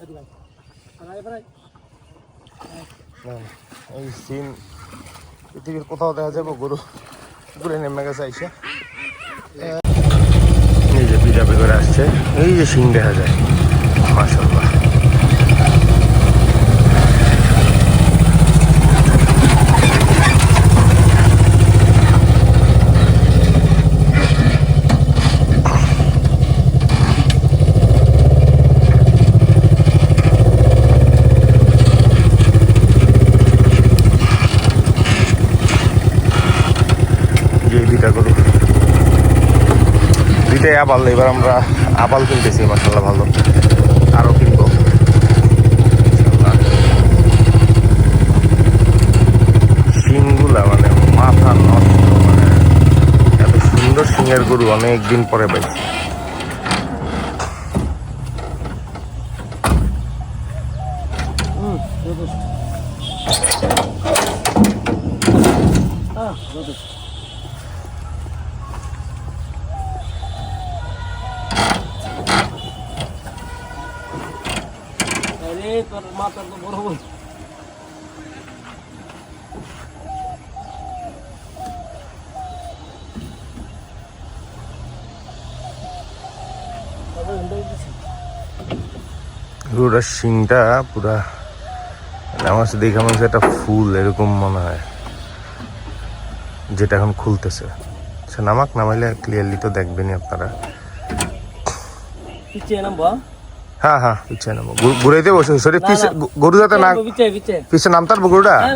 এই সিন, পৃথিবীর কোথাও দেখা যাব, গরু ঘুরে নেমে গেছে আইসা এই যে পিজাপি করে আসছে, এই যে সিং দেখা যায় মাসাল্লাহ যে দুইটা গরু দুইটাই আবাল, এবার আমরা আবাল কিনতেছি মাসাল্লাহ ভালো। আরও কিনবো। শিংগুলা মানে মাথা নষ্ট মানে এত সুন্দর গরু অনেক দিন পরে পাইছি। মাথা তো বড় বড়। গরুটার শিংটা পুরা মানে আমার দেখে মনে হচ্ছে একটা ফুল এরকম মনে হয়। যেটা এখন খুলতেছে। সে নামাক নামাইলে ক্লিয়ারলি তো দেখবেনই আপনারা। পিছিয়ে নামবো হ্যাঁ হ্যাঁ পিছিয়ে নেব। গরু- ঘুরাইতে বসে সরি না, পিছে গরু যাতে না পিছে নামতার গরুটা? হ্যাঁ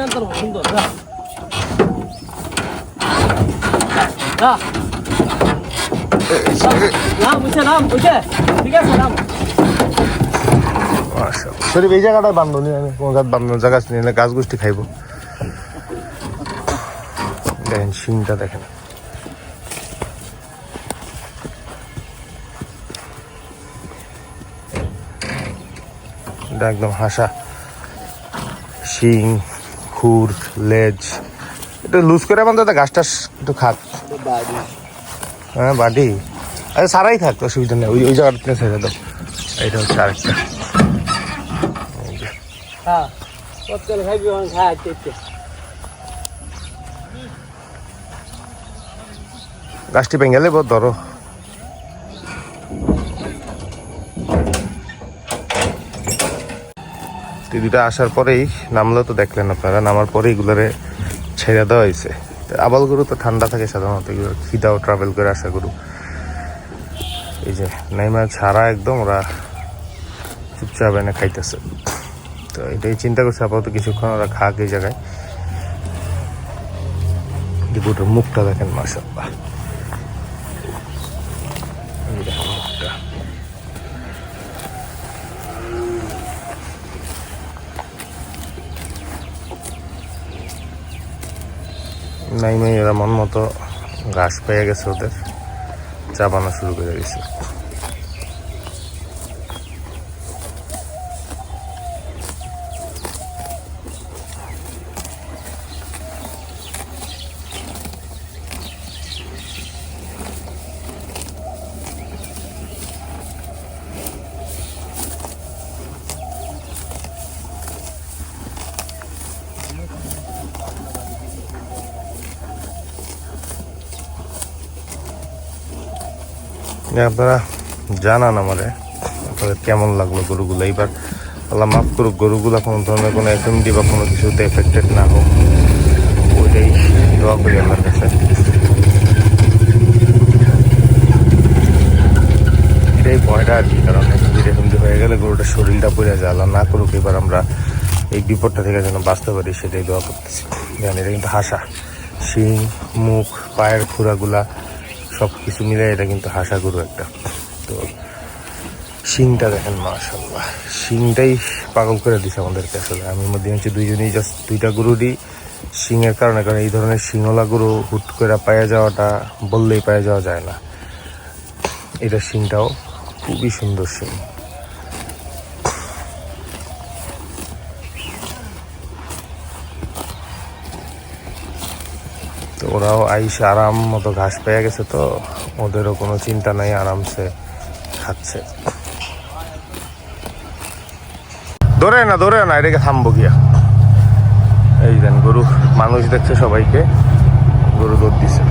না নাম নাম। নাম সরি এই জায়গাটায় বান্ধনি আমি। কোনো গাছ বান্ধব জায়গা নিলে গাছ গোষ্ঠী খাইব। দেখেন শিংটা দেখেন। এটা একদম হাসা। শিং খুর লেজ। এটা লুজ করে বান্ধব গাছ টাছ একটু খাক। হ্যাঁ বাটি। আরে সারাই থাক অসুবিধা নেই। ওই ওই জায়গাটা ছেড়ে দাও এটা হচ্ছে আরেকটা। হ্যাঁ গাছটি ভেঙে গেলে বহুত ধরো তো দুটা আসার পরেই নামলো তো দেখলেন আপনারা, নামার পরে এগুলোরে ছেড়ে দেওয়া হয়েছে। আবাল গরু তো ঠান্ডা থাকে সাধারণত, এগুলো খিদাও ট্রাভেল করে আসা গরু। এই যে নাইমা ছাড়া একদম, ওরা চুপচাপ এনে খাইতেছে। তো এটাই চিন্তা করছে আপাতত কিছুক্ষণ ওরা খাক এই জায়গায়। গরুটার মুখটা দেখেন মাসাল্লাহ এই দেখেন মুখটা নাই নাই এরা মন মতো ঘাস পেয়ে গেছে ওদের। চাপানো শুরু করে দিয়েছে। আপনারা জানান আমারে, আপনাদের কেমন লাগল গরুগুলো। এইবার আল্লাহ মাফ করুক, গরুগুলো কোনো ধরনের কোনো এফএমডি বা কোনো কিছুতে এফেক্টেড না হোক, ওইটাই দোয়া করি আমার কাছে। এটাই ভয়টা আর কি, কারণ এফএমডি হয়ে গেলে গরুটা শরীরটা পড়ে যায়। আল্লাহ না করুক, এবার আমরা এই বিপদটা থেকে যেন বাঁচতে পারি, সেটাই দোয়া করতেছি। জানি এটা কিন্তু হাসা। শিং, মুখ, পায়ের খুরাগুলা সব কিছু মিলে এটা কিন্তু হাসা গরু একটা। তো শিংটা দেখেন মাশাল্লাহ শিংটাই পাগল করে দিছে আমাদেরকে আসলে। আমি মধ্যে হচ্ছে দুইজনেই জাস্ট দুইটা গরুরই শিংয়ের কারণে, কারণ এই ধরনের শিঙলা গরু হুট করে পায়ে যাওয়াটা, বললেই পায়ে যাওয়া যায় না। এটা শিংটাও খুবই সুন্দর শিং। তো ওরাও আইসে আরাম মতো ঘাস পেয়ে গেছে তো ওদেরও কোনো চিন্তা নাই, আরামসে খাচ্ছে। ধরে না ধরে না এটাকে থামবো গিয়া। এই দেন, গরু, মানুষ দেখছে সবাইকে। গরু দৌড় দিছে।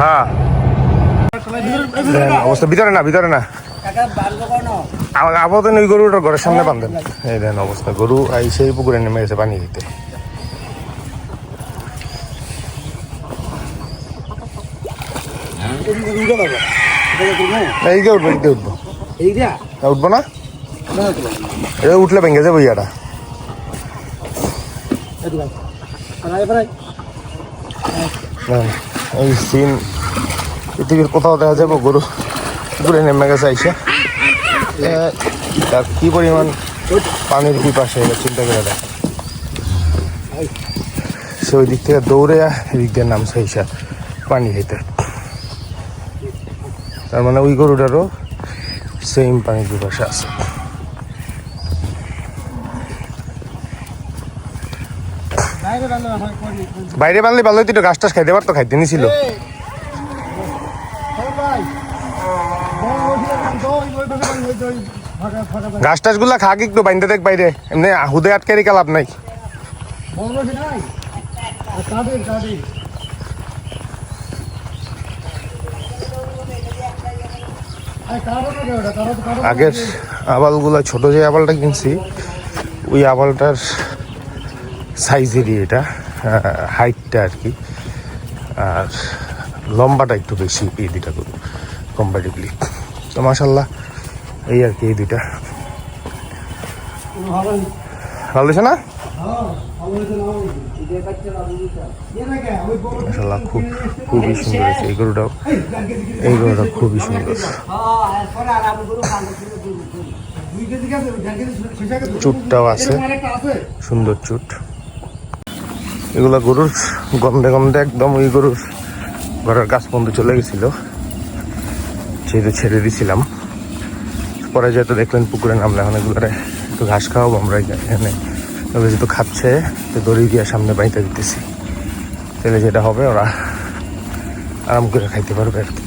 হ্যাঁ। অবস্থা, ভিতরে না ভিতরে না। আমার আপাতত ওই গরুটা ঘরের সামনে বাঁধেন এই দেন অবস্থা গরু এই সেই পুকুরে নেমে গেছে পানি দিতে। এই যে উঠবো? উঠবো উঠবো। না? এটা উঠলে ভেঙে যাব ইয়াটা। এই সিন পৃথিবীর কোথাও দেখা যাব গরু। পুকুরে নেমে গেছে আইসা। তার কি পরিমাণ পানির পিপাসে এটা চিন্তা করে দেখ। সে ওই দিক থেকে দৌড়ে এদিক দিয়ে নামছে আইসা পানি খেতে। তার মানে ওই গরুটারও সেম পানির পিপাসা আছে। বাইরে বানলে ভালো হইতো গাছ টাছ খাইতে পারতো, খাইতে নিছিল। গাছ টাছগুলা খাক একটু, বাইন্দে দেখ বাইরে। এমনি হুদে আটকে রেখে লাভ নাই? আগের আবালগুলা, ছোট যে আবালটা কিনছি, ওই আবালটার সাইজেরই এটা, হাইটটা আর কি। আর লম্বাটা একটু বেশি, এই দুইটা গরু কম্পারেটিভলি তো মাসাল্লাহ এই আর কি, এই দুইটা। ভালো হয়েছে না? খুব, খুবই সুন্দর হয়েছে। এই গরুটাও, এই গরুটা খুবই সুন্দর। চুটটাও আছে, সুন্দর চুট। এগুলা গরুর গন্ধে গন্ধে একদম ওই গরুর ঘরের গাছ বন্ধু চলে গেছিল। সেহেতু ছেড়ে দিছিলাম। পরে যেহেতু দেখলেন, পুকুরে নামলে এখন এগুলারে একটু ঘাস খাওয়াবো আমরা এখানে। এগুলো যেহেতু খাচ্ছে, তো দড়ি দিয়ে সামনে বাইতে দিতেছি। তাহলে যেটা হবে, ওরা আরাম করে খাইতে পারবে আর কি।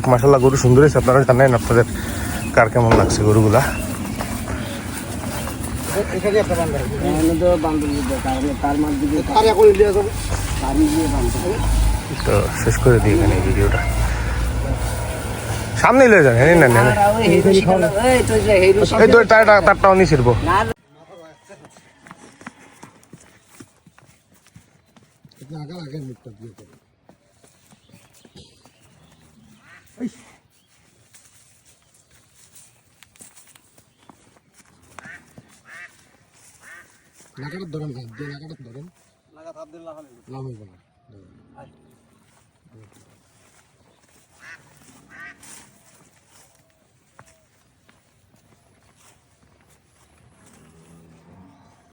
এক মাসাল্লাহ গরু সুন্দর হয়েছে। আপনারা জানেন আপনাদের কার কেমন লাগছে গরুগুলা? তো শেষ করে দিই এখানে এই ভিডিওটা। সামনে লয়ে যান হ্যাঁ না না এই তো তারটা তারটাও নিয়ে ছিড়বো নাকাটার ধরেন দিয়ে নাকাটার ধরেন। লাগা থাপ লাভ হইব না।